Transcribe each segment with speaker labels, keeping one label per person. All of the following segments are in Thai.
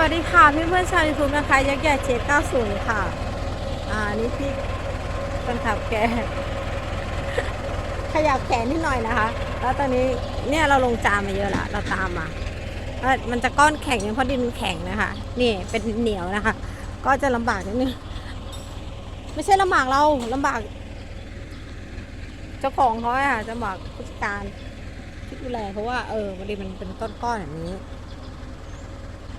Speaker 1: วัสดีค่ะเพื่อนเพื่อนๆชาวยูทูบนะคะยักษ์ใหญ่เจ็ดเก้าศูนย์ค่ะ อ่านี่พี่คนขับแกขยับแขนนิดหน่อยนะคะ แล้วตอนนี้เนี่ยเราลงจามมาเยอะละเราตามมาเอ้ยมันจะก้อนแข็งเพราะดินมันแข็งนะคะ นี่เป็นเหนียวนะคะ ก็จะลำบากนิดนึงไม่ใช่ลำบากเราลำบาก เจ้าของเขาอะค่ะจะบอกผู้จัดการที่ดูแลเพราะว่าเออวันดีมันเป็นต้นก้อนแบบนี้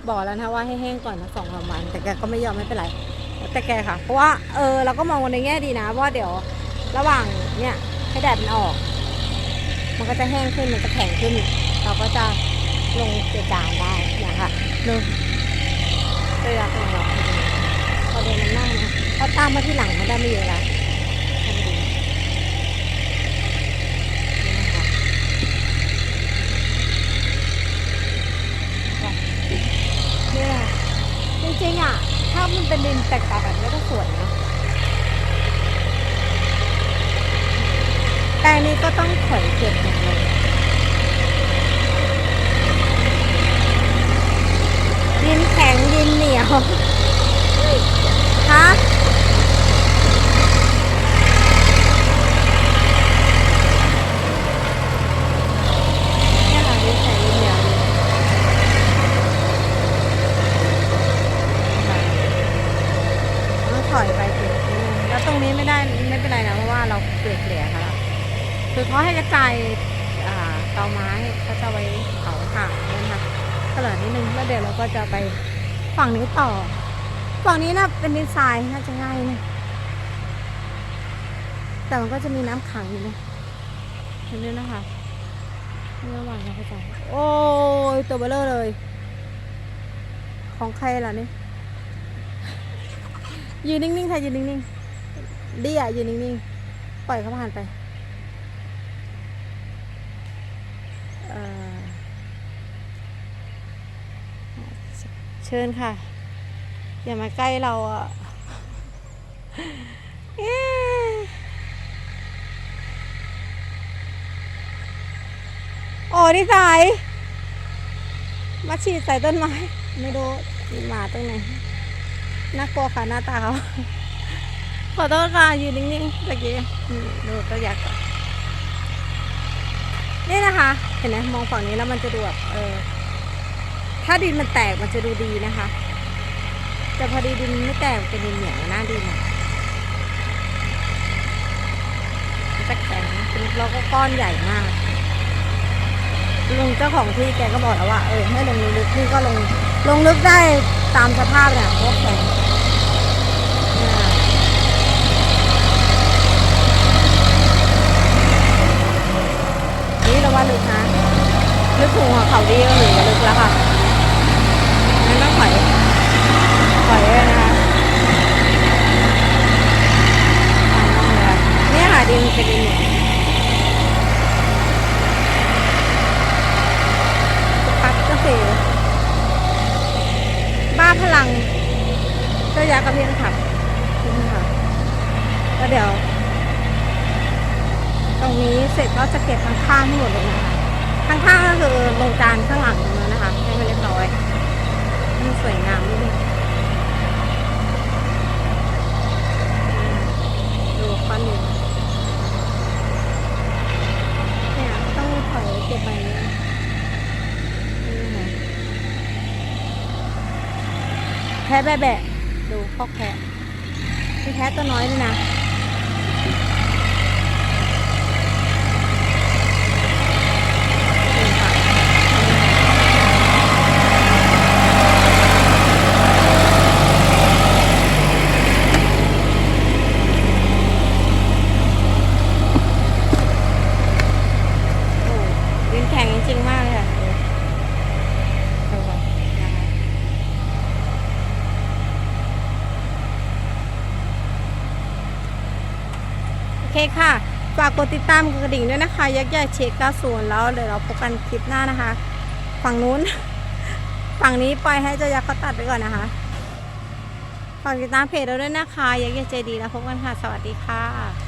Speaker 1: บอกแล้วนะว่าให้แห้งก่อนนะสองสามวัน แต่แกก็ไม่ยอมไม่เป็นไรแต่แกค่ะ เพราะว่าเออเราก็มองในแง่ดีนะว่าเดี๋ยวระหว่างเนี่ยให้แดดมันออก มันก็จะแห้งขึ้นมันจะแข็งขึ้น เราก็จะลงเกจานได้อย่างค่ะเนอะเรือของเราพอเดินมันนั่งนะเขาตามมาที่หลังมันได้ไม่เยอะละทำดีนี่นะคะเนี่ยจริงๆอะ ถ้ามัน เป็นดินแตกต่างแบบนี้ก็สวยนะแต่นนี้ก็ต้องถอยเก็บหมดเลย ดินแข็งดินเหนียว ฮะเนี่ยค่ะดินแข็งดินเหนียวดิต้องถอยไปเก็บนิดนึงแล้วตรงนี้ไม่ได้ไม่ เป็นไรนะเพราะว่าเราเกลี่ยเกลี่ยค่ะคือเขาให้กระจายเตาไม้เขาจะไว้เผาถ่านนั่นค่ะเกลือนิดนึงแล้วเดี๋ยวเราก็จะไปฝั่งนี้ต่อ ฝั่งนี้น่ะเป็นดินทรายน่าจะง่ายนะแต่มันก็จะมีน้ำขังอยู่นะเห็นด้วยนะคะนี่ระหว่างเราเข้าใจโอ้ยตัวเบลเลอร์เลย ของใครล่ะนี่ยืนนิ่งๆค่ะยืนนิ่งๆ ดีอะยืนนิ่งๆ ปล่อยเขาผ่านไปเชิญค่ะ อย่ามาใกล้เราอะเอ๊ะโอ้นิสัยมาฉีดใส่ต้นไม้ ไม่รู้หมาตรงไหนน่ากลัวค่ะหน้าตาเขา ขอโทษค่ะยืนนิ่งๆตะกี้ดูตัวอยากก่อนนี่นะคะ เห็นไหมมองฝั่งนี้แล้วมันจะดูแบบเออ ถ้าดินมันแตกมันจะดูดีนะคะ แต่พอดีดินไม่แตกมันจะดินเหนียวหน้าดินอะจะแข็งแล้วก็ก้อนใหญ่มากลุงเจ้าของที่แกก็บอกแล้วว่าเออให้ลงลึกนี่ก็ลงลงลึกได้ตามสภาพเนี่ยเพราะว่าแข็งเนี่ยนี่เราว่าลึกนะ ลึกถึงหัวเขาดีก็หรือจะลึกแล้วค่ะงั้นต้องถอยถอยนะคะเนี่ยค่ะดินเป็นดินปั๊บก็คือบ้าพลังเจ้ายากระเพียนขับนี่ค่ะแล้วเดี๋ยว ตรงนี้เสร็จก็จะเก็บข้างๆทั้งหมดเลยนะคะ ข้างๆก็คือลงจานข้างหลังตรงนั้นนะคะให้มันเรียบร้อยมันสวยงามนิดนึงดูก้อนดินเนี่ยต้องถอยเก็บไปเนี่แพ้แบะแบะดูข้อแพ้มีแพ้ตัวน้อยด้วยนะ นี่ค่ะโอ้ดินแข็งจริงๆมากเลยค่ะดูดูก่อนนะคะโอ เคค่ะ ฝากกดติดตามกระดิ่งด้วยนะคะ ยักษ์ใหญ่เช็ค90แล้วเดี๋ยวเราพบกันคลิปหน้านะคะ ฝั่งนู้น ฝั่งนี้ปล่อยให้เจ้ายักษ์เขาตัดไปก่อนนะคะ ฝากติดตามเพจเราด้วยนะคะ ยักษ์ใหญ่ใจดีแล้วพบกันค่ะ สวัสดีค่ะ